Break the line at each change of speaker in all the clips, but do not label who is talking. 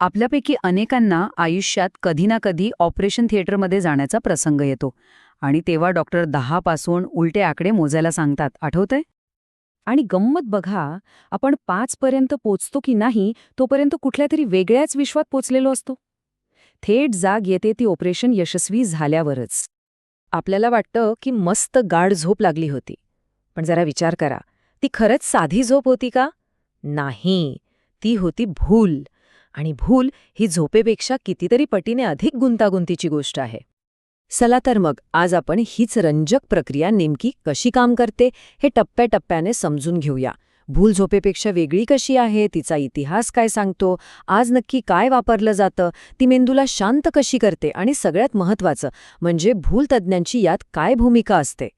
आपल्यापैकी अनेकांना आयुष्यात कधी ना कधी ऑपरेशन थिएटरमध्ये जाण्याचा प्रसंग येतो. आणि तेव्हा डॉक्टर दहापासून उलटे आकडे मोजायला सांगतात. आठवतंय? आणि गंमत बघा आपण पाचपर्यंत पोचतो की नाही तोपर्यंत कुठल्या तरी वेगळ्याच विश्वात पोचलेलो असतो. थेट जाग येते ती ऑपरेशन यशस्वी झाल्यावरच. आपल्याला वाटतं की मस्त गाढ झोप लागली होती. पण जरा विचार करा ती खरंच साधी झोप होती का? नाही ती होती भूल. आणि भूल ही झोपेपेक्षा कितीतरी पटीने अधिक गुंतागुंतीची गोष्ट आहे. चला तर मग आज आपण हीच रंजक प्रक्रिया नेमकी कशी काम करते हे टप्प्याटप्प्याने समजून घेऊया. भूल झोपेपेक्षा वेगळी कशी आहे? तिचा इतिहास काय सांगतो? आज नक्की काय वापरलं जातं? ती मेंदूला शांत कशी करते? आणि सगळ्यात महत्वाचं म्हणजे भूल तज्ज्ञांची यात काय भूमिका असते?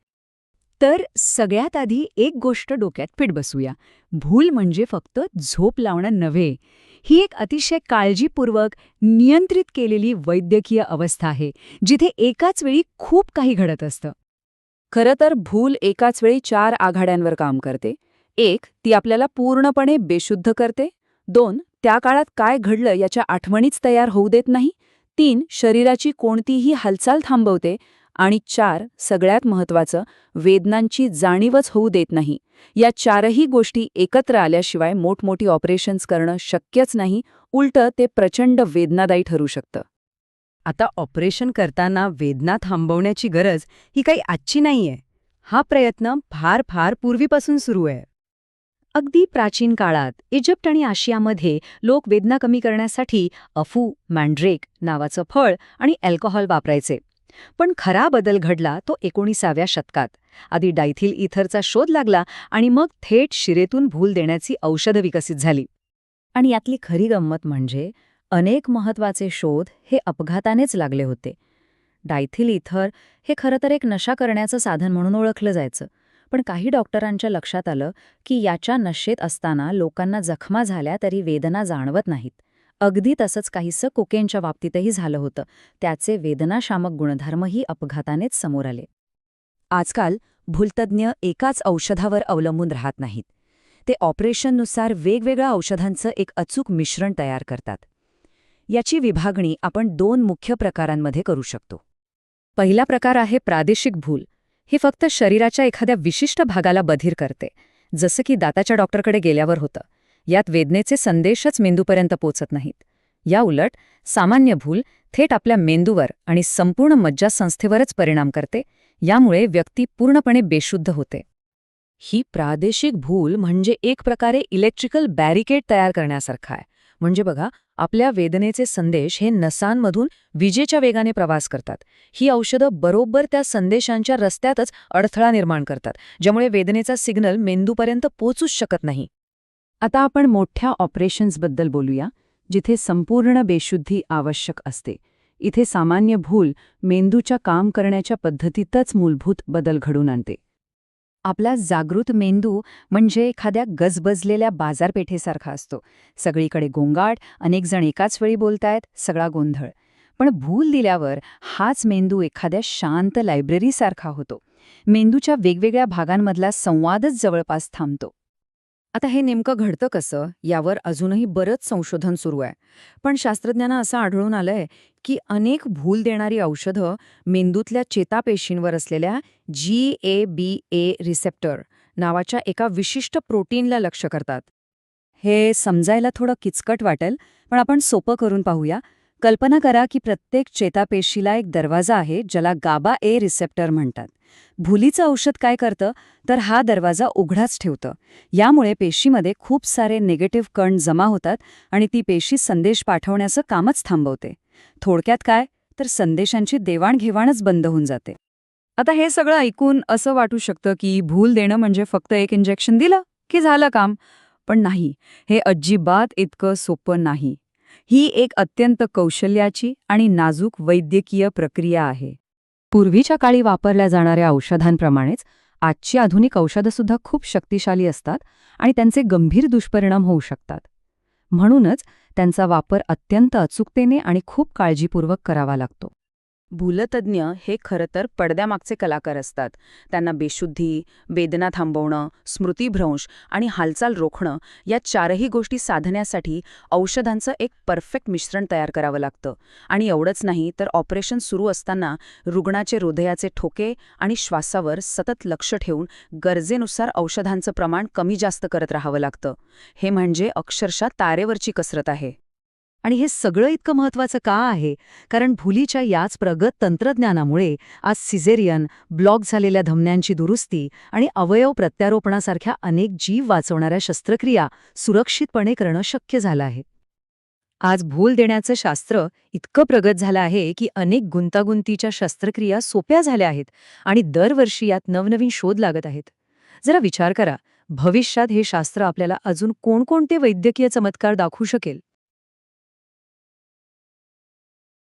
तर सगळ्यात आधी एक गोष्ट डोक्यात फिट बसूया. भूल म्हणजे फक्त झोप लावणं नव्हे. ही एक अतिशय काळजीपूर्वक नियंत्रित केलेली वैद्यकीय अवस्था आहे जिथे एकाच वेळी खूप काही घडत असतं.
खरं तर भूल एकाच वेळी चार आघाड्यांवर काम करते. एक ती आपल्याला पूर्णपणे बेशुद्ध करते. दोन त्या काळात काय घडलं याच्या आठवणीच तयार होऊ देत नाही. तीन शरीराची कोणतीही हालचाल थांबवते आणि चार सगळ्यात महत्वाचं वेदनांची जाणीवच होऊ देत नाही. या चारही गोष्टी एकत्र आल्याशिवाय मोठमोठी ऑपरेशन्स करणं शक्यच नाही उलटं ते प्रचंड वेदनादायी ठरू शकतं.
आता ऑपरेशन करताना वेदना थांबवण्याची गरज ही काही आजची नाहीये. हा प्रयत्न फार फार पूर्वीपासून सुरू आहे. अगदी प्राचीन काळात इजिप्त आणि आशियामध्ये लोक वेदना कमी करण्यासाठी अफू मँड्रेक नावाचं फळ आणि अल्कोहोल वापरायचे. पण खरा बदल घडला तो एकोणीसाव्या शतकात. आधी डायथिल इथरचा शोध लागला आणि मग थेट शिरेतून भूल देण्याची औषधं विकसित झाली. आणि यातली खरी गंमत म्हणजे अनेक महत्त्वाचे शोध हे अपघातानेच लागले होते. डायथिल इथर हे खरं तर एक नशा करण्याचं साधन म्हणून ओळखलं जायचं. पण काही डॉक्टरांच्या लक्षात आलं की याच्या नशेत असताना लोकांना जखमा झाल्या तरी वेदना जाणवत नाहीत. अगदी तसंच काहीसं कोकेनच्या बाबतीतही झालं होतं. त्याचे वेदनाशामक गुणधर्मही अपघातानेच समोर आले. आजकाल भूलतज्ञ एकाच औषधावर अवलंबून राहत नाहीत. ते ऑपरेशननुसार वेगवेगळ्या औषधांचं एक अचूक मिश्रण तयार करतात. याची विभागणी आपण दोन मुख्य प्रकारांमध्ये करू शकतो. पहिला प्रकार आहे प्रादेशिक भूल. हे फक्त शरीराच्या एखाद्या विशिष्ट भागाला बधीर करते जसं की दाताच्या डॉक्टरकडे गेल्यावर होतं. यात वेदनेचे संदेशच मेंदूपर्यंत पोचत नाहीत. या उलट सामान्य भूल थेट आपल्या मेंदूवर आणि संपूर्ण मज्जासंस्थेवरच परिणाम करते यामुळे व्यक्ती पूर्णपणे बेशुद्ध होते. ही प्रादेशिक भूल म्हणजे एक प्रकारे इलेक्ट्रिकल बॅरिकेड तयार करण्यासारखा आहे. म्हणजे बघा आपल्या वेदनेचे संदेश हे नसांमधून विजेच्या वेगाने प्रवास करतात. ही औषधं बरोबर त्या संदेशांच्या रस्त्यातच अडथळा निर्माण करतात ज्यामुळे वेदनेचा सिग्नल मेंदूपर्यंत पोचूच शकत नाही. आता आपण मोठ्या ऑपरेशन्सबद्दल बोलूया जिथे संपूर्ण बेशुद्धी आवश्यक असते. इथे सामान्य भूल मेंदूच्या काम करण्याच्या पद्धतीतच मूलभूत बदल घडून आणते. आपला जागृत मेंदू म्हणजे एखाद्या गजबजलेल्या बाजारपेठेसारखा असतो. सगळीकडे गोंगाट अनेकजण एकाच वेळी बोलतायत सगळा गोंधळ. पण भूल दिल्यावर हाच मेंदू एखाद्या शांत लायब्ररीसारखा होतो. मेंदूच्या वेगवेगळ्या भागांमधला संवादच जवळपास थांबतो. आता हे नेमकं घडतं कसं? यावर अजूनही बरंच संशोधन सुरू आहे. पण शास्त्रज्ञांना असं आढळून आलंय की अनेक भूल देणारी औषधं मेंदूतल्या चेतापेशींवर असलेल्या जी ए बी ए रिसेप्टर नावाच्या एका विशिष्ट प्रोटीनला लक्ष करतात. हे समजायला थोडं किचकट वाटेल पण आपण सोपं करून पाहूया. कल्पना करा की प्रत्येक चेतापेशीला एक दरवाजा आहे ज्याला गाबा ए रिसेप्टर म्हणतात. भुलीचं औषध काय करतं? तर हा दरवाजा उघडाच ठेवतं. यामुळे पेशीमध्ये खूप सारे निगेटिव्ह कण जमा होतात आणि ती पेशी संदेश पाठवण्याचं कामच थांबवते. थोडक्यात काय? तर संदेशांची देवाणघेवाणच बंद होऊन जाते. आता हे सगळं ऐकून असं वाटू शकतं की भूल देणं म्हणजे फक्त एक इंजेक्शन दिलं की झालं काम? पण नाही. हे अजिबात इतकं सोपं नाही. ही एक अत्यंत कौशल्याची आणि नाजूक वैद्यकीय प्रक्रिया आहे. पूर्वीच्या काळी वापरल्या जाणाऱ्या औषधांप्रमाणेच आजची आधुनिक औषधंसुद्धा खूप शक्तिशाली असतात आणि त्यांचे गंभीर दुष्परिणाम होऊ शकतात. म्हणूनच त्यांचा वापर अत्यंत अचूकतेने आणि खूप काळजीपूर्वक करावा लागतो.
भूलतज्ञ हे खरं तर पडद्यामागचे कलाकार असतात. त्यांना बेशुद्धी वेदना थांबवणं स्मृतीभ्रंश आणि हालचाल रोखणं या चारही गोष्टी साधण्यासाठी औषधांचं एक परफेक्ट मिश्रण तयार करावं लागतं. आणि एवढंच नाही तर ऑपरेशन सुरू असताना रुग्णाचे हृदयाचे ठोके आणि श्वासावर सतत लक्ष ठेवून गरजेनुसार औषधांचं प्रमाण कमी जास्त करत राहावं लागतं. हे म्हणजे अक्षरशः तारेवरची कसरत आहे.
आणि हे सगळं इतकं महत्वाचं का आहे? कारण भुलीच्या याच प्रगत तंत्रज्ञानामुळे आज सिझेरियन ब्लॉक झालेल्या धमन्यांची दुरुस्ती आणि अवयव प्रत्यारोपणासारख्या अनेक जीव वाचवणाऱ्या शस्त्रक्रिया सुरक्षितपणे करणं शक्य झालं आहे. आज भूल देण्याचं शास्त्र इतकं प्रगत झालं आहे की अनेक गुंतागुंतीच्या शस्त्रक्रिया सोप्या झाल्या आहेत आणि दरवर्षी यात नवनवीन शोध लागत आहेत. जरा विचार करा भविष्यात हे शास्त्र आपल्याला अजून कोणकोणते वैद्यकीय चमत्कार दाखवू शकेल?